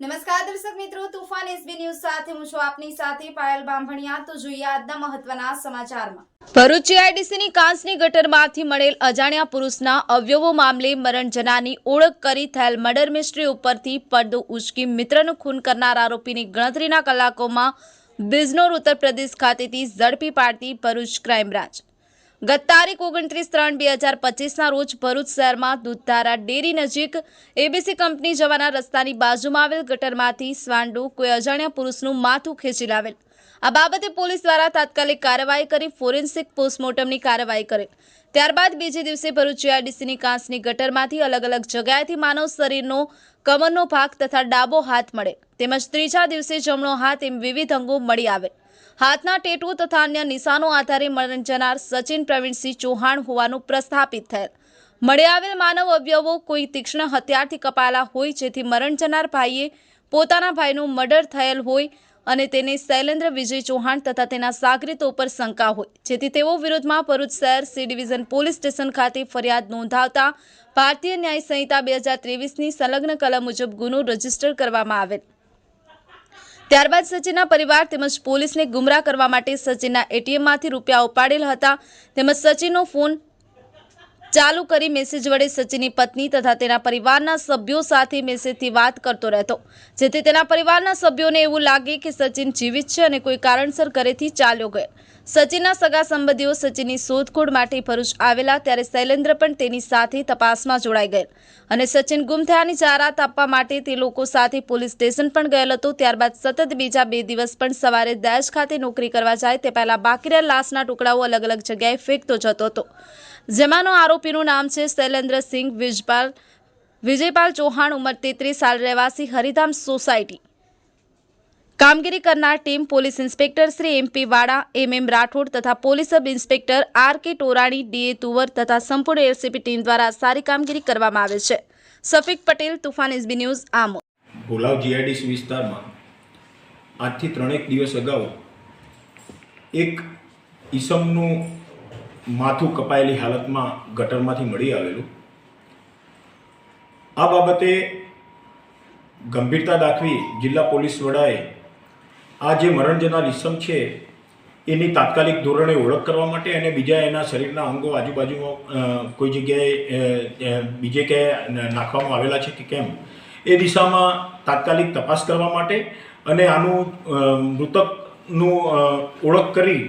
નમસ્કાર દર્શક મિત્રો, તુફાન એસબી ન્યૂઝ સાથે હું છું આપની સાથે પાયલ બાંભણિયા. તો જોઈએ આજના મહત્વના સમાચારમાં. ભરૂચ જીઆઈડીસીની કાંસની ગટરમાંથી મળેલ અજાણ્યા પુરુષના અવયવો મામલે મરણ જનાની ઓળખ કરી થયેલ મર્ડર મિસ્ટ્રી ઉપરથી પડદો ઉચકી મિત્રનું ખૂન કરનાર આરોપીની ગણતરીના કલાકોમાં બિઝનોર ઉત્તર પ્રદેશ ખાતેથી ઝડપી પાડતી ભરૂચ ક્રાઇમ બ્રાન્ચ ગત તારીખ ઓગણત્રીસ ત્રણ બે હજાર પચીસના રોજ ભરૂચ શહેરમાં દૂધધારા ડેરી નજીક એબીસી કંપની જવાના રસ્તાની બાજુમાં આવેલ ગટરમાંથી સ્વાંડુ કોઈ અજાણ્યા પુરુષનું માથું ખેંચી લાવેલ. આ બાબતે પોલીસ દ્વારા તાત્કાલિક કાર્યવાહી કરી, ફોરેન્સિક પોસ્ટમોર્ટમની કાર્યવાહી કરેલ ત્યારબાદ બીજે દિવસે ભરૂચ જીઆરડીસીની કાંસની ગટરમાંથી અલગ અલગ જગ્યાએથી માનવ શરીરનો કમરનો ભાગ તથા ડાબો હાથ મળે. તેમજ ત્રીજા દિવસે જમણો હાથ એમ વિવિધ અંગો મળી આવેલ હાથના ટેટુ તથા અન્ય નિશાનો આધારે મરણ જનાર સચિન પ્રવીણસિંહ ચૌહાણ હોવાનું પ્રસ્થાપિત થયેલ. મળી આવેલ માનવ અવયવો કોઈ તીક્ષ્ણ હથિયારથી કપાયેલા હોય જેથી મરણ જનાર ભાઈએ પોતાના ભાઈનું મર્ડર થયેલ હોય અને તેને શૈલેન્દ્ર વિજય ચૌહાણ તથા તેના સાગરીતો ઉપર શંકા હોય. જેથી તેઓ વિરુદ્ધમાં ભરૂચ શહેર સી ડિવિઝન પોલીસ સ્ટેશન ખાતે ફરિયાદ નોંધાવતા ભારતીય ન્યાય સંહિતા બે હજાર ત્રેવીસની સંલગ્ન કલમ મુજબ ગુનો રજિસ્ટર કરવામાં આવેલ. ત્યારબાદ સચિનના પરિવાર તેમજ પોલીસને ગુમરાહ કરવા માટે સચિનના એટીએમમાંથી રૂપિયા ઉપાડેલ હતા. તેમજ સચિનનો ફોન ચાલુ કરી મેસેજ વડે સચિનની પત્ની તથા તેના પરિવારના સભ્યો સાથે મેસેજથી વાત કરતો રહેતો. જેથી તેના પરિવારના સભ્યોને એવું લાગે કે સચિન જીવિત છે અને કોઈ કારણસર ઘરેથી ચાલ્યો ગયો. સચિનના સગા સંબંધીઓ સચિનની શોધખોળ માટે ભરૂચ આવેલા ત્યારે શૈલેન્દ્ર પણ તેની સાથે તપાસમાં જોડાઈ ગયેલ. અને સચિન ગુમ થયાની જાહેરાત આપવા માટે તે લોકો સાથે પોલીસ સ્ટેશન પણ ગયેલ હતો. ત્યારબાદ સતત બીજા બે દિવસ પણ સવારે દહેજ ખાતે નોકરી કરવા જાય તે પહેલા બાકી લાશના ટુકડાઓ અલગ અલગ જગ્યાએ ફેંકતો જતો હતો. જેમાંનો આરોપીનું નામ છે શૈલેન્દ્રસિંહ વિજપાલ, વિજયપાલ ચૌહાણ ઉંમર તેત્રીસ સાલ રહેવાસી હરિધામ સોસાયટી. કામગીરી કરનાર team police inspector Shri M P Vada M Rathod તથા police sub inspector R K Torani DA તુવર તથા સંપૂર્ણ એલસીપી ટીમ દ્વારા સારી કામગીરી કરવામાં આવે છે. સફિક પટેલ, તુફાન એસબી ન્યૂઝ આમો ભોલાવ જીઆઈડીસી વિસ્તારમાં આજથી ત્રણેક દિવસ અગાઉ એક ઈસમનું માથું કપાયેલી હાલતમાં ગટરમાંથી મળી આવેલું. આ બાબતે ગંભીરતા દાખવી જિલ્લા પોલીસ વડાએ આ જે મરણ જનાર ઈસમ છે, એની તાત્કાલિક ધોરણે ઓળખ કરવા માટે અને બીજા એના શરીરના અંગો આજુબાજુમાં કોઈ જગ્યાએ બીજે ક્યાંય નાખવામાં આવેલા છે કે કેમ, એ દિશામાં તાત્કાલિક તપાસ કરવા માટે અને આનું મૃતકનું ઓળખ કરી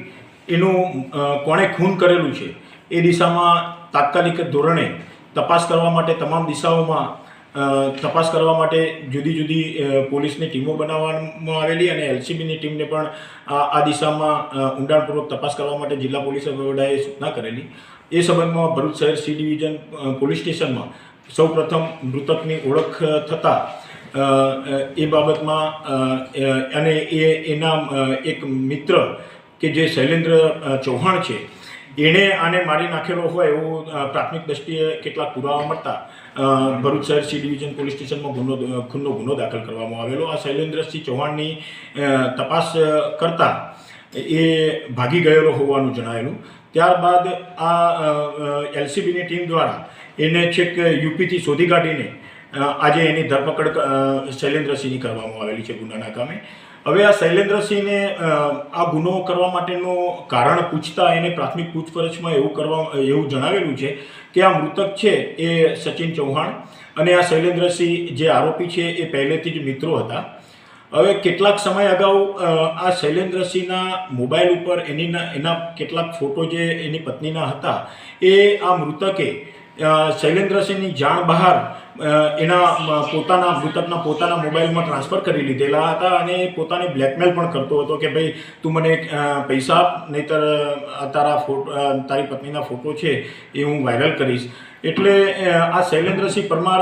એનું કોણે ખૂન કરેલું છે, એ દિશામાં તાત્કાલિક ધોરણે તપાસ કરવા માટે તમામ દિશાઓમાં તપાસ કરવા માટે જુદી જુદી પોલીસની ટીમો બનાવવામાં આવેલી અને એલસીબીની ટીમને પણ આ દિશામાં ઊંડાણપૂર્વક તપાસ કરવા માટે જિલ્લા પોલીસ વડાએ સૂચના કરેલી. એ સંબંધમાં ભરૂચ શહેર સી ડિવિઝન પોલીસ સ્ટેશનમાં સૌ પ્રથમ મૃતકની ઓળખ થતાં એ બાબતમાં અને એ, એના એક મિત્ર કે જે શૈલેન્દ્ર ચૌહાણ છે એણે આને મારી નાખેલો હોય એવું પ્રાથમિક દ્રષ્ટિએ કેટલાક પુરાવા મળતા ભરૂચ શહેર સી ડિવિઝન પોલીસ સ્ટેશનમાં ગુનો ખૂનનો ગુનો દાખલ કરવામાં આવેલો. આ શૈલેન્દ્રસિંહ ચૌહાણની તપાસ કરતાં એ ભાગી ગયેલો હોવાનું જણાયેલું. ત્યારબાદ આ એલસીબીની ટીમ દ્વારા એને છેક યુપીથી શોધી કાઢીને આજે એની ધરપકડ શૈલેન્દ્રસિંહની કરવામાં આવેલી છે ગુનાના કામે. હવે આ શૈલેન્દ્રસિંહને આ ગુનો કરવા માટેનું કારણ પૂછતા એને પ્રાથમિક પૂછપરછમાં એવું કરવા, એવું જણાવેલું છે કે આ મૃતક છે એ સચિન ચૌહાણ અને આ શૈલેન્દ્રસિંહ જે આરોપી છે એ પહેલેથી જ મિત્રો હતા. હવે કેટલાક સમય અગાઉ આ શૈલેન્દ્રસિંહના મોબાઈલ ઉપર એની એના કેટલાક ફોટો જે એની પત્નીના હતા એ આ મૃતકે શૈલેન્દ્રસિંહની જાણ બહાર એના પોતાના, મૃતકના પોતાના મોબાઈલમાં ટ્રાન્સફર કરી લીધેલા હતા અને પોતાને બ્લેકમેલ પણ કરતો હતો કે ભાઈ, તું મને પૈસા આપ, નહીંતર તારા ફોટો તારી પત્નીના ફોટો છે એ હું વાયરલ કરીશ. એટલે આ શૈલેન્દ્રસિંહ પરમાર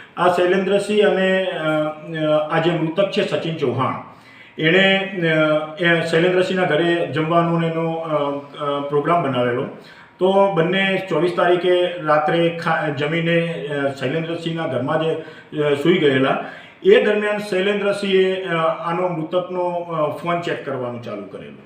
આ શૈલેન્દ્રસિંહ અને આ જે મૃતક છે સચિન ચૌહાણ, એણે એ શૈલેન્દ્રસિંહના ઘરે જમવાનું એનો પ્રોગ્રામ બનાવેલો. તો બંને ચોવીસ તારીખે રાત્રે ખા, જમીને શૈલેન્દ્રસિંહના ઘરમાં જે સૂઈ ગયેલા. એ દરમિયાન શૈલેન્દ્રસિંહે આનો મૃતકનો ફોન ચેક કરવાનું ચાલુ કરેલું.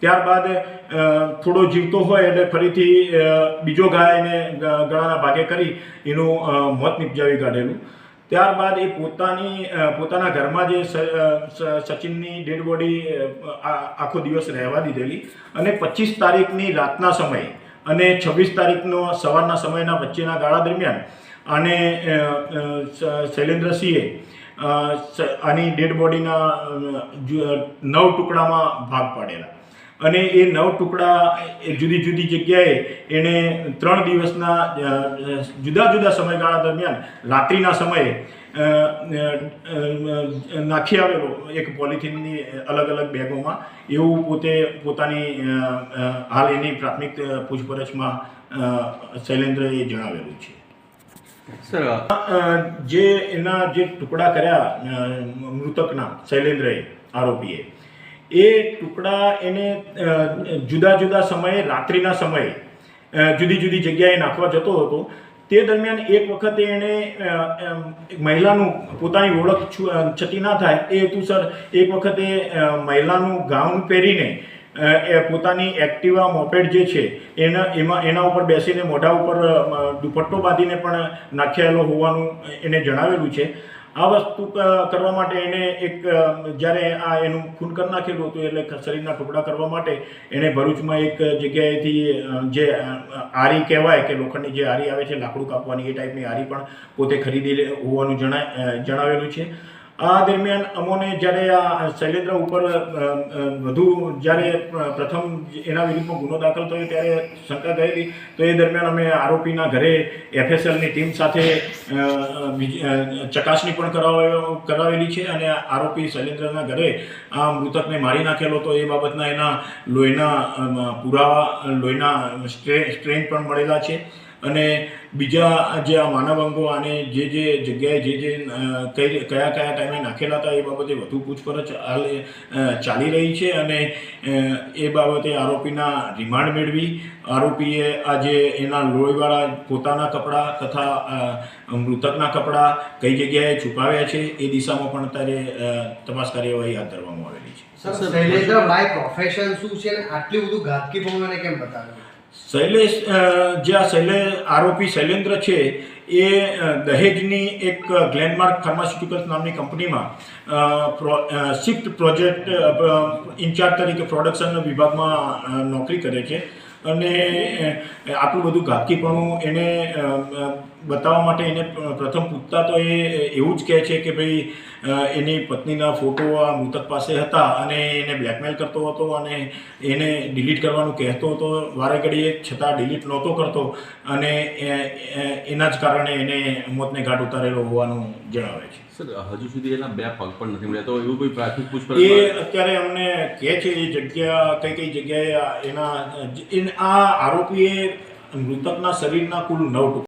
ત્યારબાદ થોડો જીવતો હોય એટલે ફરીથી બીજો ગાય એને ગળાના ભાગે કરી એનું મોત નિપજાવી કાઢેલું. ત્યારબાદ એ પોતાની પોતાના ઘરમાં જે સચિનની ડેડ બોડી આખો દિવસ રહેવા દીધેલી અને પચીસ તારીખની રાતના સમયે અને છવ્વીસ તારીખનો સવારના સમયના વચ્ચેના ગાળા દરમિયાન આને અ, અ, શૈલેન્દ્રસિંહે આની ડેડ બોડીના નવ ટુકડામાં ભાગ પાડેલા. અને એ નવ ટુકડા એ જુદી જુદી જગ્યાએ એણે ત્રણ દિવસના જુદા જુદા સમયગાળા દરમિયાન રાત્રિના સમયે નાખી આવેલો એક પોલિથીનની અલગ અલગ બેગોમાં. એવું પોતે પોતાની હાલ એની પ્રાથમિક પૂછપરછમાં શૈલેન્દ્રએ જણાવેલું છે. સર જે એના જે ટુકડા કર્યા મૃતકના શૈલેન્દ્રએ આરોપીએ એ ટુકડા એને જુદા જુદા સમયે, રાત્રિના સમયે જુદી જુદી જગ્યાએ નાખવા જતો હતો. તે દરમિયાન એક વખતે એણે મહિલાનું પોતાની ઓળખ છતી ના થાય એ હેતુસર એક વખતે મહિલાનું ગાઉન પહેરીને એ પોતાની એક્ટિવા મોપેડ જે છે, એના, એમાં, એના ઉપર બેસીને મોઢા ઉપર દુપટ્ટો બાંધીને પણ નાખેલો હોવાનું એને જણાવેલું છે. આ વસ્તુ કરવા માટે એને એક જ્યારે આ એનું ખૂન નાખેલું હતું એટલે શરીરના ટુકડા કરવા માટે એણે ભરૂચમાં એક જગ્યાએથી જે આરી કહેવાય કે લોખંડની જે આરી આવે છે, લાકડું કાપવાની એ ટાઈપની આરી પણ પોતે ખરીદી હોવાનું જણા જણાવેલું છે. આ દરમિયાન અમોને જ્યારે આ શૈલેન્દ્ર ઉપર વધુ જ્યારે પ્રથમ એના વિરુદ્ધમાં ગુનો દાખલ થયો ત્યારે શંકા ગયેલી તો એ દરમિયાન અમે આરોપીના ઘરે એફએસએલની ટીમ સાથે ચકાસણી પણ કરાવ કરાવેલી છે અને આરોપી શૈલેન્દ્રના ઘરે આ મૃતકને મારી નાખેલો, તો એ બાબતના એના લોહીના પુરાવા, લોહીના સ્ટ્રે, સ્ટ્રેન પણ મળેલા છે. અને બીજા જે આ માનવ અંગો આને જે જે જગ્યાએ જે જે કઈ કયા કયા ટાઈમે નાખેલા હતા એ બાબતે વધુ પૂછપરછ હાલ ચાલી રહી છે અને એ બાબતે આરોપીના રિમાન્ડ મેળવી આરોપીએ આજે એના લોહીવાળા પોતાના કપડાં તથા મૃતકના કપડાં કઈ જગ્યાએ છુપાવ્યા છે એ દિશામાં પણ અત્યારે તપાસ કાર્યવાહી હાથ ધરવામાં આવેલી છે બાય પ્રોફેશન શું છે આટલું બધું ઘાતકી કેમ બતાવ્યું શૈલેષ જે આ શૈલે, આરોપી શૈલેન્દ્ર છે, એ દહેજની એક ગ્લેનમાર્ક ફાર્માસ્યુટિકલ્સ નામની કંપનીમાં શિફ્ટ પ્રોજેક્ટ ઇન્ચાર્જ તરીકે પ્રોડક્શન વિભાગમાં નોકરી કરે છે. અને આટલું બધું ઘાતકીપણું એને બતાવવા માટે એને પ્રથમ પૂછતા તો એ એવું જ કહે છે કે ભાઈ એની પત્નીના ફોટો આ મૃતક પાસે હતા અને એને બ્લેકમેલ કરતો હતો અને એને ડિલીટ કરવાનું કહેતો હતો. વારે ઘડીએ છતાં ડિલીટ નહોતો કરતો અને એના જ કારણે એને મોતને ઘાટ ઉતારેલો હોવાનું જણાવે છે. સર હજુ સુધી એના બે પગ પણ નથી મળ્યા. તો એવું કોઈ પ્રાથમિક એ અત્યારે અમને કહે છે એ જગ્યા કઈ કઈ જગ્યાએ એના આ આરોપીએ મૃતકના શરીરના કુલ નવ